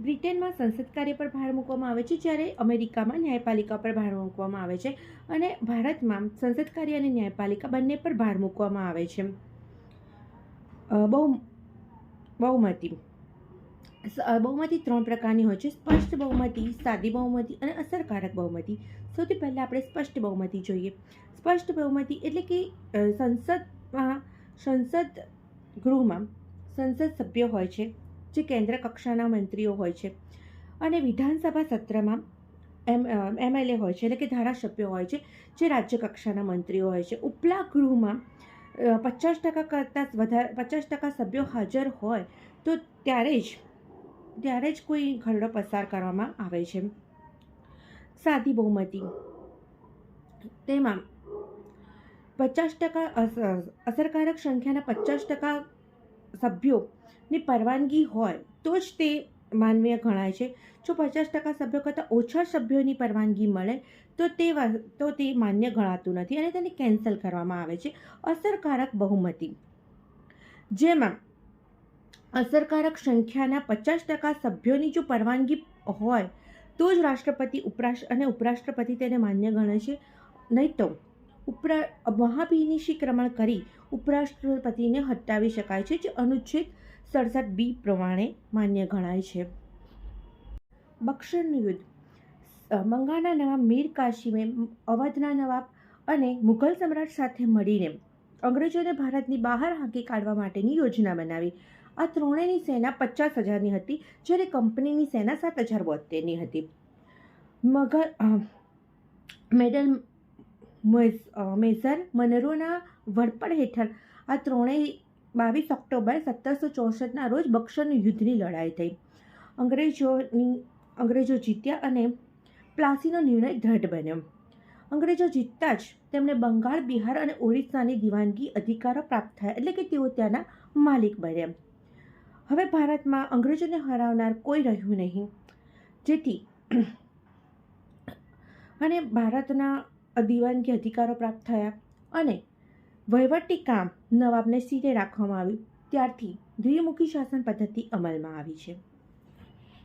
બ્રિટનમાં સંસદ કાર્ય પર ભાર મૂકવામાં આવે છે, જ્યારે અમેરિકામાં ન્યાયપાલિકા પર ભાર મૂકવામાં આવે છે અને ભારતમાં સંસદ કાર્ય અને ન્યાયપાલિકા બંને પર ભાર મૂકવામાં આવે છે. બહુ, બહુમતી. બહુમતી ત્રણ પ્રકારની હોય છે, સ્પષ્ટ બહુમતી, સાદી બહુમતી અને અસરકારક બહુમતી. સૌથી પહેલાં આપણે સ્પષ્ટ બહુમતી જોઈએ. સ્પષ્ટ બહુમતી એટલે કે સંસદમાં, સંસદ ગૃહમાં સંસદ સભ્ય હોય છે. જે કેન્દ્ર કક્ષાના મંત્રીઓ હોય છે. અને વિધાનસભા સત્રમાં એમ એમએલએ હોય છે, એટલે કે ધારાસભ્યો હોય છે, જે રાજ્ય કક્ષાના મંત્રીઓ હોય છે. ઉપલા ગૃહમાં પચાસ ટકા કરતાં વધારે, પચાસ ટકા સભ્યો હાજર હોય, તો ત્યારે જ ત્યારે જ કોઈ ખરડો પસાર કરવામાં આવે છે. સાદી બહુમતી. તેમાં પચાસ ટકા અસરકારક સંખ્યાના પચાસ ટકા સભ્યોની પરવાનગી હોય તો જ તે માનવીય ગણાય છે. જો પચાસ ટકા સભ્યો કરતાં ઓછા સભ્યોની પરવાનગી મળે તો તે તો તે માન્ય ગણાતું નથી અને તેને કેન્સલ કરવામાં આવે છે. અસરકારક બહુમતી. જેમાં અસરકારક સંખ્યાના પચાસ ટકા સભ્યોની જો પરવાનગી હોય તો જ રાષ્ટ્રપતિ ઉપરાષ્ટ્ર, અને ઉપરાષ્ટ્રપતિ તેને માન્ય ગણે છે. નહીં તો ઉપરા મહાભિનિશીક્રમણ કરી ઉપરાષ્ટ્રપતિને હટાવી શકાય છે, જે અનુચ્છેદ સડસઠ બી પ્રમાણે માન્ય ગણાય છે. બક્ષરનું યુદ્ધ. બંગાળના નવાબ મીર કાશીમે અવધના નવાબ અને મુઘલ સમ્રાટ સાથે મળીને અંગ્રેજોને ભારતની બહાર હાંકી કાઢવા માટેની યોજના બનાવી. આ ત્રણેયની સેના પચાસ હજારની હતી, જ્યારે કંપનીની સેના સાત હજાર બોતેરની હતી. મગર મેડલ મેજર મનરોના વડપણ હેઠળ. આ ત્રણેય બાવીસ ઓક્ટોબર સત્તરસો ચોસઠના રોજ બક્સરનું યુદ્ધની લડાઈ થઈ. અંગ્રેજોની, અંગ્રેજો જીત્યા અને પ્લાસીનો નિર્ણય દ્રઢ બન્યો. અંગ્રેજો જીતતા જ તેમણે બંગાળ, બિહાર અને ઓરિસ્સાની દિવાનગી અધિકારો પ્રાપ્ત થયા એટલે કે તેઓ ત્યાંના માલિક બન્યા. હવે ભારતમાં અંગ્રેજોને હરાવનાર કોઈ રહ્યું નહીં. જેથી અને ભારતના દિવાનગી અધિકારો પ્રાપ્ત થયા અને વહીવટી કામ નવાબને સીધે રાખવામાં આવ્યું. ત્યારથી દ્વિમુખી શાસન પદ્ધતિ અમલમાં આવી છે.